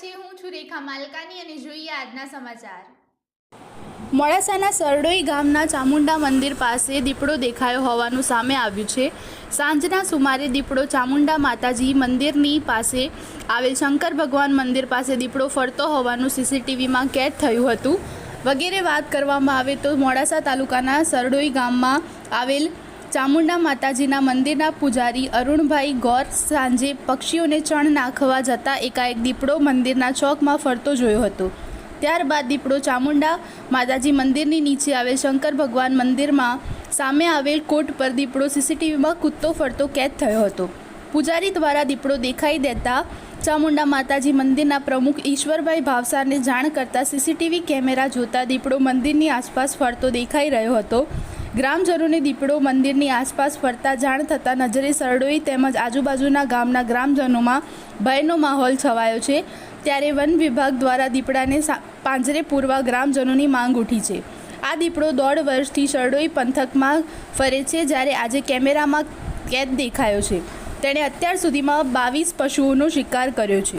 છે. હું છું રેખા માલકાની અને જોઈએ આજના સમાચાર. મોડાસાના સરડોઈ ગામના ચામુંડા મંદિર પાસે દીપડો દેખાયો હોવાનું સામે આવ્યું છે. સાંજના સુમારે દીપડો ચામુંડા માતાજી મંદિરની પાસે આવેલ શંકર ભગવાન મંદિર પાસે દીપડો ફરતો હોવાનું સીસીટીવીમાં કેદ થયું હતું. વગેરે વાત કરવામાં આવે તો મોડાસા તાલુકાના સરડોઈ ગામમાં આવેલ ચામુંડા માતાજીના મંદિરના પૂજારી અરુણભાઈ ગોર સાંજે પક્ષીઓને ચણ નાખવા જતાં એકાએક દીપડો મંદિરના ચોકમાં ફરતો જોયો હતો. ત્યારબાદ દીપડો ચામુંડા માતાજી મંદિરની નીચે આવેલ શંકર ભગવાન મંદિરમાં સામે આવેલ કોટ પર દીપડો સીસીટીવીમાં કૂદતો ફરતો કેદ થયો હતો. પૂજારી દ્વારા દીપડો દેખાઈ દેતા ચામુંડા માતાજી મંદિરના પ્રમુખ ઈશ્વરભાઈ ભાવસારને જાણ કરતા સીસીટીવી કેમેરા જોતા દીપડો મંદિરની આસપાસ ફરતો દેખાઈ રહ્યો હતો. ગ્રામજનોને દીપડો મંદિરની આસપાસ ફરતા જાણ થતાં નજરે સરડોઈ તેમજ આજુબાજુના ગામના ગ્રામજનોમાં ભયનો માહોલ છવાયો છે. ત્યારે વન વિભાગ દ્વારા દીપડાને પાંજરે પૂરવા ગ્રામજનોની માંગ ઉઠી છે. આ દીપડો દોઢ વર્ષથી સરડોઈ પંથકમાં ફરે છે જ્યારે આજે કેમેરામાં કેદ દેખાયો છે. તેણે અત્યાર સુધીમાં બાવીસ પશુઓનો શિકાર કર્યો છે.